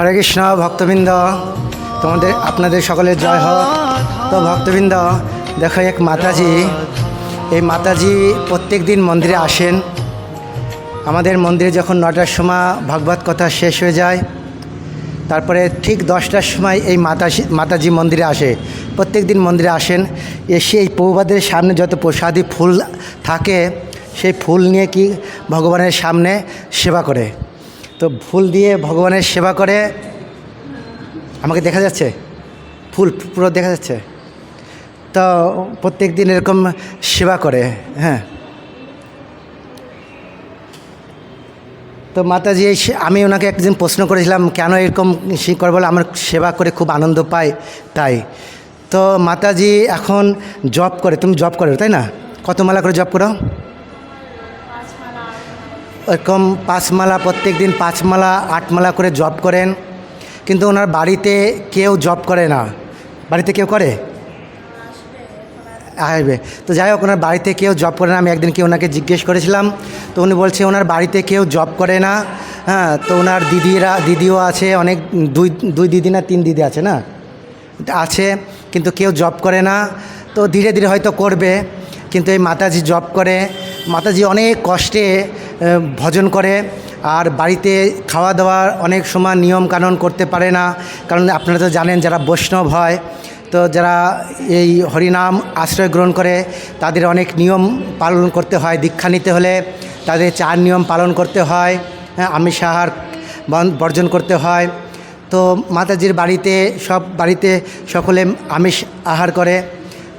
হরে কৃষ্ণ, ভক্তবৃন্দ, তোমাদের, আপনাদের সকলের জয় হোক। তো ভক্তবৃন্দ, দেখো এক মাতাজি, এই মাতাজি প্রত্যেক দিন মন্দিরে আসেন। আমাদের মন্দিরে যখন নটার সময় ভাগবত কথা শেষ হয়ে যায়, তারপরে ঠিক দশটার সময় এই মাতাজি মাতাজি মন্দিরে আসে। প্রত্যেক দিন মন্দিরে আসেন। এসে এই প্রভুবাদের সামনে যত প্রসাদী ফুল থাকে, সেই ফুল নিয়ে কি ভগবানের সামনে সেবা করে। তো ফুল দিয়ে ভগবানের সেবা করে আমাকে দেখা যাচ্ছে? ফুল পুরো দেখা যাচ্ছে। তো প্রত্যেক দিন এরকম সেবা করে হ্যাঁ। তো মাতাজি আমি ওনাকে একদিন প্রশ্ন করেছিলাম, কেন এরকম সে করে বলে আমার সেবা করে খুব আনন্দ পাই তাই। তো মাতাজি এখন জব করে, তুমি জব করো, তাই না? কত মালা করে জব করো? এরকম পাঁচমালা প্রত্যেক দিন পাঁচমালা, আটমালা করে জব করেন। কিন্তু ওনার বাড়িতে কেউ জব করে না। বাড়িতে কেউ করে? আসবে। তো যাই হোক, ওনার বাড়িতে কেউ জব করে না। আমি একদিন কি ওনাকে জিজ্ঞেস করেছিলাম, তো উনি বলছে, ওনার বাড়িতে কেউ জব করে না। হ্যাঁ তো ওনার দিদিরা, দিদিও আছে, অনেক, দুই দুই দিদি না, তিন দিদি আছে না? আছে, কিন্তু কেউ জব করে না। তো ধীরে ধীরে হয়তো করবে, কিন্তু এই মাতাজি জব করে। মাতাজি অনেক কষ্টে ভজন করে। আর বাড়িতে খাওয়া দাওয়ার অনেক সময় নিয়ম কানুন করতে পারে না। কারণ আপনারা তো জানেন যারা বৈষ্ণব হয়, তো যারা এই হরিনাম আশ্রয় গ্রহণ করে, তাদের অনেক নিয়ম পালন করতে হয়। দীক্ষা নিতে হলে তাদের চার নিয়ম পালন করতে হয়। হ্যাঁ আমিষ আহার বর্জন করতে হয়। তো মাতাজির বাড়িতে সব, বাড়িতে সকলে আমিষ আহার করে।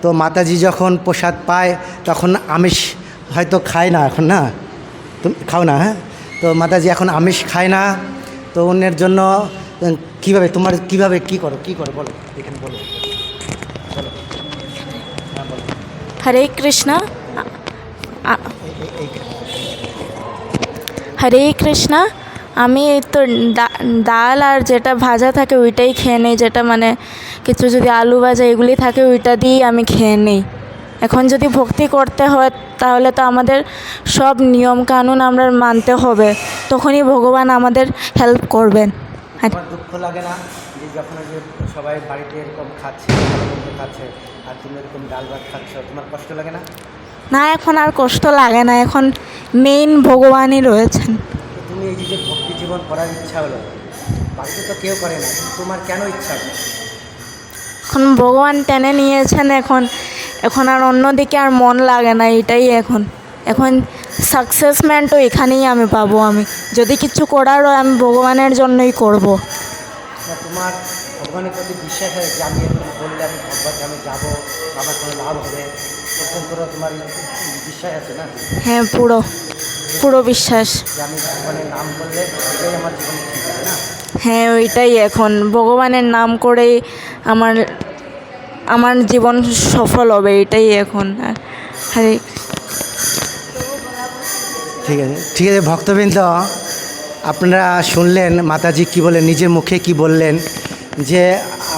তো মাতাজি যখন প্রসাদ পায়, তখন আমিষ হয়তো খায় না এখন, না? তুমি খাও না হ্যাঁ? তো মাতাজি এখন আমিষ খায় না, তো অন্যের জন্য কীভাবে, তোমার কীভাবে কি করো কি করো, বলো, এখানে বলো। হরে কৃষ্ণ হরে কৃষ্ণ, আমি তো ডাল আর যেটা ভাজা থাকে ওইটাই খেয়ে নিই, যেটা মানে কিছু যদি আলু ভাজা এগুলি থাকে ওইটা দিয়েই আমি খেয়ে নিই। এখন যদি ভক্তি করতে হয় তাহলে তো আমাদের সব নিয়ম কানুন আমরা মানতে হবে। তখনই ভগবান আমাদের হেল্প করবেন। আর দুঃখ লাগে না যে যখন যে সবাই বাড়িতে এরকম খাচ্ছে খাচ্ছে আর তুমি এরকম ডাল ভাত খাচ্ছ তোমার কষ্ট লাগে না? না এখন আর কষ্ট লাগে না এখন মেইন ভগবানই রয়েছেন। তুমি এই যে ভক্তি জীবন করার ইচ্ছা হলো বাড়িতে তো কেউ করে না তোমার কেন ইচ্ছা এখন ভগবান টেনে নিয়েছেন এখন। এখন আর অন্যদিকে আর মন লাগে না এটাই এখন। এখন সাকসেসমেন্টও এখানেই আমি পাবো আমি। যদি কিছু করার হয় আমি ভগবানের জন্যই করব। তোমার ভগবানের প্রতি বিশ্বাস আছে যে আমি বললে আমি ভগবান আমি যাব আমার কোনো লাভ হবে? এরকম করে তোমার বিশ্বাস আছে না? হ্যাঁ পুরো পুরো বিশ্বাস। আমি ভগবানের নাম করলে এটাই আমার জীবনে ঠিক আছে না? হ্যাঁ ওইটাই এখন। ভগবানের নাম করেই আমার আমার জীবন সফল হবে, এটাই এখন। হরে ঠিক আছে ঠিক আছে, ভক্তবৃন্দ, আপনারা শুনলেন, মাতাজি কি বলেন, নিজের মুখে কি বললেন, যে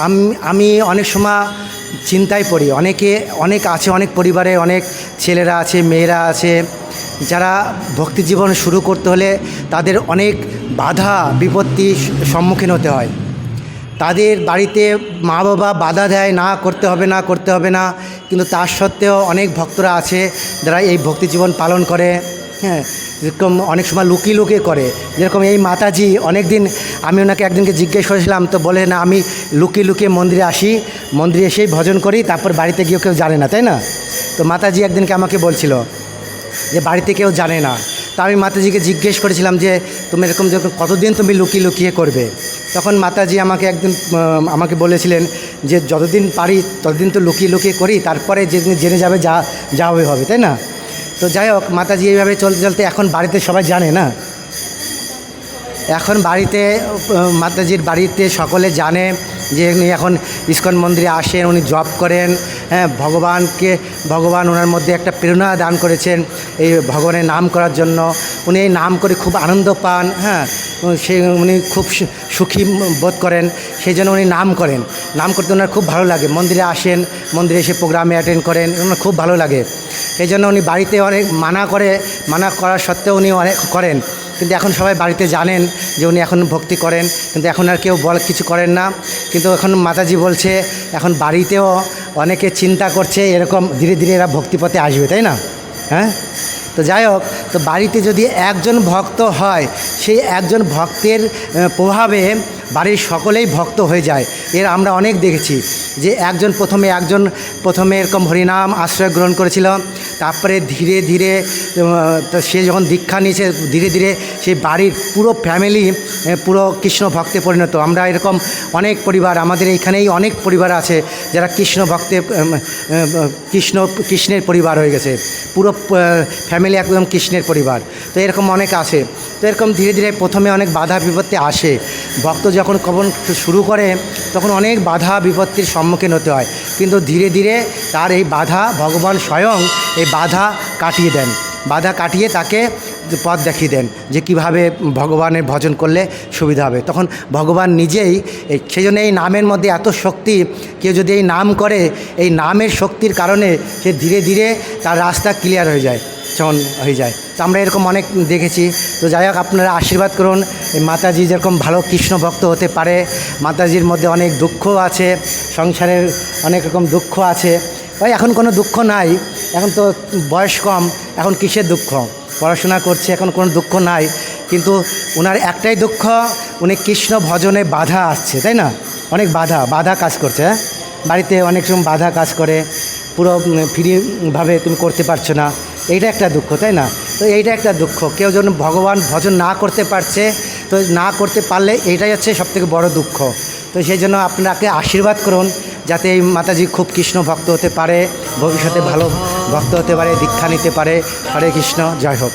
আমি আমি অনেক সময় চিন্তায় পড়ি। অনেকে, অনেক আছে, অনেক পরিবারে অনেক ছেলেরা আছে, মেয়েরা আছে, যারা ভক্তি জীবন শুরু করতে হলে তাদের অনেক বাধা, বিপত্তি সম্মুখীন হতে হয়। তাদের বাড়িতে মা বাবা বাধা দেয়, না, করতে হবে, না, করতে হবে, না। কিন্তু তার সত্ত্বেও অনেক ভক্তরা আছে যারা এই ভক্তি জীবন পালন করে। হ্যাঁ যেরকম অনেক সময় লুকিয়ে লুকিয়ে করে। যেরকম এই মাতাজি অনেক দিন আমি ওনাকে একদিনকে জিজ্ঞেস করেছিলাম, তো বলে, না, আমি লুকিয়ে লুকিয়ে মন্দিরে আসি। মন্দিরে এসেই ভজন করি, তারপর বাড়িতে গিয়েও কেউ জানে না, তাই না? তো মাতাজি একদিনকে আমাকে বলছিল যে, বাড়িতে কেউ জানে না। তা আমি মাতাজিকে জিজ্ঞেস করেছিলাম যে, তুমি এরকম যখন, কতদিন তুমি লুকিয়ে লুকিয়ে করবে? তখন মাতাজি আমাকে একদিন আমাকে বলেছিলেন যে যতদিন পারি ততদিন তো লুকিয়ে লুকিয়ে করি, তারপরে যেদিন জেনে যাবে যা যা হবে হবে, তাই না? তো যাই হোক, মাতাজি এইভাবে চলতে চলতে এখন বাড়িতে সবাই জানে না? এখন বাড়িতে মাতাজির বাড়িতে সকলে জানে যে উনি এখন ইস্কন মন্দিরে আসেন, উনি জব করেন হ্যাঁ ভগবানকে, ভগবান ওনার মধ্যে একটা প্রেরণা দান করেছেন এই ভগবানের নাম করার জন্য। উনি এই নাম করে খুব আনন্দ পান হ্যাঁ সে উনি খুব সুখী বোধ করেন সেই জন্য উনি নাম করেন। নাম করতে ওনার খুব ভালো লাগে। মন্দিরে আসেন, মন্দিরে এসে প্রোগ্রামে অ্যাটেন্ড করেন, ওনার খুব ভালো লাগে। সেই জন্য উনি বাড়িতে অনেক মানা করে, মানা করার সত্ত্বেও উনি অনেক করেন। কিন্তু এখন সবাই বাড়িতে জানেন যে উনি এখন ভক্তি করেন। কিন্তু এখন আর কেউ বল, কিছু করেন না। কিন্তু এখন মাতাজি বলছে, এখন বাড়িতেও অনেকে চিন্তা করছে, এরকম ধীরে ধীরে এরা ভক্তিপথে আসবে, তাই না? হ্যাঁ? তো যাই হোক তো বাড়িতে যদি একজন ভক্ত হয়, সেই একজন ভক্তের প্রভাবে বাড়ির সকলেই ভক্ত হয়ে যায়। এর আমরা অনেক দেখেছি যে একজন প্রথমে একজন, প্রথমে এরকম হরিনাম আশ্রয় গ্রহণ করেছিল, তারপরে ধীরে ধীরে সে যখন দীক্ষা নিয়েছে, ধীরে ধীরে সেই বাড়ির পুরো ফ্যামিলি পুরো কৃষ্ণ ভক্তে পরিণত। আমরা এরকম অনেক পরিবার, আমাদের এইখানেই অনেক পরিবার আছে যারা কৃষ্ণ ভক্তে কৃষ্ণ, কৃষ্ণের পরিবার হয়ে গেছে। পুরো ফ্যামিলি একদম কৃষ্ণের পরিবার। তো এরকম অনেক আসে তো এরকম ধীরে ধীরে প্রথমে অনেক বাধা বিপত্তি আসে। ভক্ত যখন কবন শুরু করে, তখন অনেক বাধা বিপত্তির সম্মুখীন হতে হয়। কিন্তু ধীরে ধীরে তার এই বাধা ভগবান স্বয়ং এই বাধা কাটিয়ে দেন। বাধা কাটিয়ে তাকে পথ দেখিয়ে দেন যে কীভাবে ভগবানের ভজন করলে সুবিধা হবে। তখন ভগবান নিজেই সেই জন্য এই নামের মধ্যে এত শক্তি, কেউ যদি এই নাম করে, এই নামের শক্তির কারণে সে ধীরে ধীরে তার রাস্তা ক্লিয়ার হয়ে যায়। যখন হয়ে যায়। তো আমরা এরকম অনেক দেখেছি। তো যাই হোক, আপনারা আশীর্বাদ করুন। মাতাজি যেরকম ভালো কৃষ্ণ ভক্ত হতে পারে, মাতাজির মধ্যে অনেক দুঃখ আছে, সংসারের অনেক রকম দুঃখ আছে। ওই এখন কোনো দুঃখ নাই। এখন তো বয়স কম, এখন কিসের দুঃখ? পড়াশোনা করছে, এখন কোনো দুঃখ নাই। কিন্তু ওনার একটাই দুঃখ, উনি কৃষ্ণ ভজনে বাধা আসছে, তাই না? অনেক বাধা বাধা কাজ করছে হ্যাঁ? বাড়িতে অনেক সময় বাধা কাজ করে, পুরো ফ্রিভাবে তুমি করতে পারছ না। এইটা একটা দুঃখ, তাই না? তো এইটা একটা দুঃখ। কেউ যেন ভগবান ভজন না করতে পারছে, তো না করতে পারলে এইটাই হচ্ছে সবথেকে বড় দুঃখ। তো সেই জন্য আপনাকে আশীর্বাদ করুন, যাতে এই মাতাজি খুব কৃষ্ণ ভক্ত হতে পারে, ভবিষ্যতে ভালো ভক্ত হতে পারে, দীক্ষা নিতে পারে। হরে কৃষ্ণ, জয় হোক।